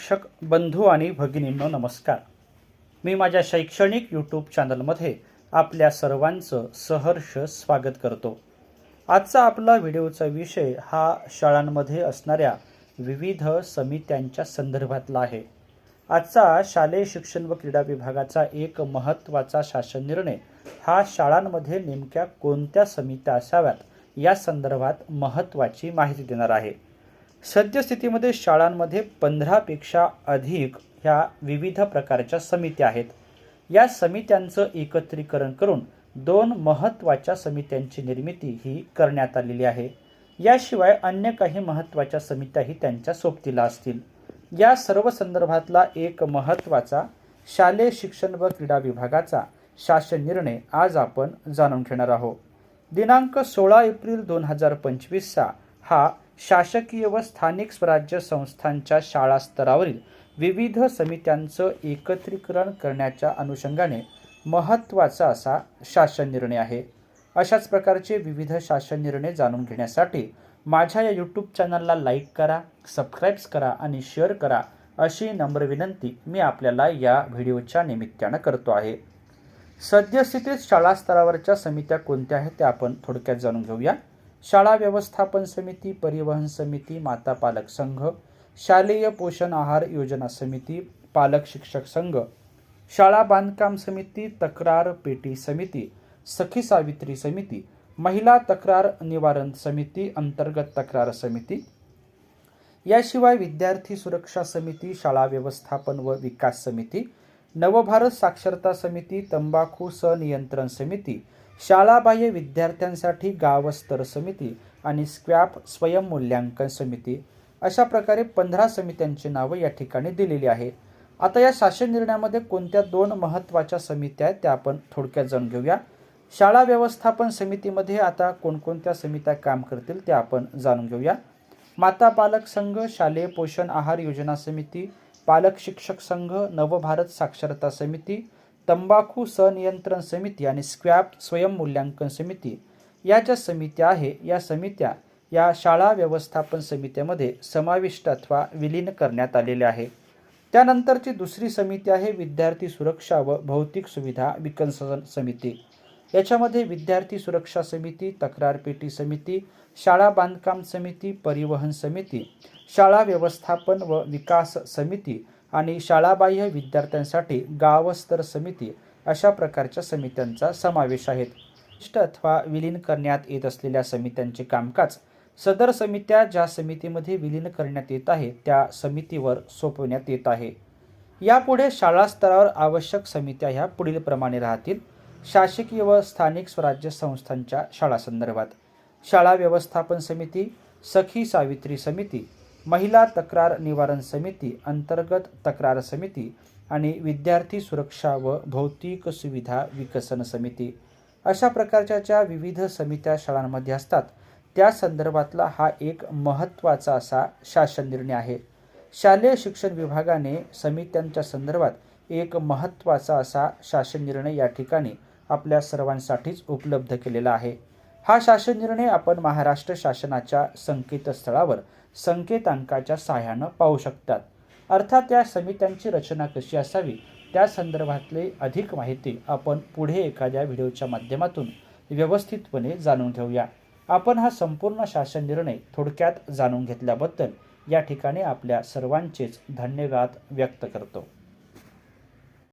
शिक्षक बंधू आणि भगिनींनो नमस्कार. मी माझ्या शैक्षणिक यूट्यूब चॅनलमध्ये आपल्या सर्वांचं सहर्ष स्वागत करतो. आजचा आपला व्हिडिओचा विषय हा शाळांमध्ये असणाऱ्या विविध समित्यांच्या संदर्भातला आहे. आजचा शालेय शिक्षण व क्रीडा विभागाचा एक महत्त्वाचा शासन निर्णय हा शाळांमध्ये नेमक्या कोणत्या समित्या असाव्यात या संदर्भात महत्त्वाची माहिती देणार आहे. सद्यस्थितीमध्ये शाळांमध्ये पंधरापेक्षा अधिक ह्या विविध प्रकारच्या समित्या आहेत. या समित्यांचं एकत्रीकरण करून दोन महत्त्वाच्या समित्यांची निर्मिती ही करण्यात आलेली आहे. याशिवाय अन्य काही महत्त्वाच्या समित्याही त्यांच्या सोबतीला असतील. या सर्व संदर्भातला एक महत्त्वाचा शालेय शिक्षण व क्रीडा विभागाचा शासन निर्णय आज आपण जाणून घेणार आहोत. दिनांक सोळा एप्रिल दोन हजार पंचवीसचा हा शासकीय व स्थानिक स्वराज्य संस्थांच्या शाळा स्तरावरील विविध समित्यांचं एकत्रीकरण करण्याच्या अनुषंगाने महत्त्वाचा असा शासन निर्णय आहे. अशाच प्रकारचे विविध शासन निर्णय जाणून घेण्यासाठी माझ्या या यूट्यूब चॅनलला लाईक करा सबस्क्राईब्स करा आणि शेअर करा अशी नम्र विनंती मी आपल्याला या व्हिडिओच्या निमित्तानं करतो आहे. सद्यस्थितीत शाळा स्तरावरच्या समित्या कोणत्या आहेत त्या आपण थोडक्यात जाणून घेऊया. शाळा व्यवस्थापन समिती परिवहन समिती माता पालक संघ शालेय पोषण आहार योजना समिती पालक शिक्षक संघ शाळा बांधकाम समिती तक्रार पेटी समिती सखी सावित्री समिती महिला तक्रार निवारण समिती अंतर्गत तक्रार समिती. याशिवाय विद्यार्थी सुरक्षा समिती शाळा व्यवस्थापन व विकास समिती नवभारत साक्षरता समिती तंबाखू सनियंत्रण समिती शाळाबाह्य विद्यार्थ्यांसाठी गावस्तर समिती आणि स्क्वॅप स्वयंमूल्यांकन समिती अशा प्रकारे पंधरा समित्यांची नावं या ठिकाणी दिलेली आहे आता या शासन निर्णयामध्ये कोणत्या दोन महत्त्वाच्या समित्या आहेत त्या आपण थोडक्यात जाणून घेऊया. शाळा व्यवस्थापन समितीमध्ये आता कोणकोणत्या समित्या काम करतील त्या आपण जाणून घेऊया. माता पालक संघ शालेय पोषण आहार योजना समिती पालक शिक्षक संघ नवभारत साक्षरता समिती तंबाखू सनियंत्रण समिती आणि स्क्वॅप स्वयंमूल्यांकन समिती या ज्या समित्या आहे. या समित्या या शाळा व्यवस्थापन समित्यामध्ये समाविष्ट अथवा विलीन करण्यात आलेल्या आहे. त्यानंतरची दुसरी समिती आहे विद्यार्थी सुरक्षा व भौतिक सुविधा विकसन समिती. याच्यामध्ये विद्यार्थी सुरक्षा समिती तक्रारपेटी समिती शाळा बांधकाम समिती परिवहन समिती शाळा व्यवस्थापन व विकास समिती आणि शाळाबाह्य विद्यार्थ्यांसाठी गावस्तर समिती अशा प्रकारच्या समित्यांचा समावेश आहे. इष्ट अथवा विलीन करण्यात येत असलेल्या समित्यांचे कामकाज सदर समित्या ज्या समितीमध्ये विलीन करण्यात येत आहे त्या समितीवर सोपवण्यात येत आहे. यापुढे शाळा स्तरावर आवश्यक समित्या ह्या पुढील प्रमाणे राहतील. शासकीय व स्थानिक स्वराज्य संस्थांच्या शाळासंदर्भात. शाळा व्यवस्थापन समिती सखी सावित्री समिती महिला तक्रार निवारण समिती अंतर्गत तक्रार समिती आणि विद्यार्थी सुरक्षा व भौतिक सुविधा विकसन समिती. अशा प्रकारच्या ज्या विविध समित्या शाळांमध्ये असतात त्या संदर्भातला हा एक महत्त्वाचा असा शासन निर्णय आहे. शालेय शिक्षण विभागाने समित्यांच्या संदर्भात एक महत्त्वाचा असा शासन निर्णय या ठिकाणी आपल्या सर्वांसाठीच उपलब्ध केलेला आहे. हा शासन निर्णय आपण महाराष्ट्र शासनाच्या संकेतस्थळावर संकेतांकाच्या सहाय्यानं पाहू शकतात. अर्थात या समित्यांची रचना कशी असावी त्या संदर्भातले अधिक माहिती आपण पुढे एखाद्या व्हिडिओच्या माध्यमातून व्यवस्थितपणे जाणून घेऊया. आपण हा संपूर्ण शासन निर्णय थोडक्यात जाणून घेतल्याबद्दल या ठिकाणी आपल्या सर्वांचेच धन्यवाद व्यक्त करतो.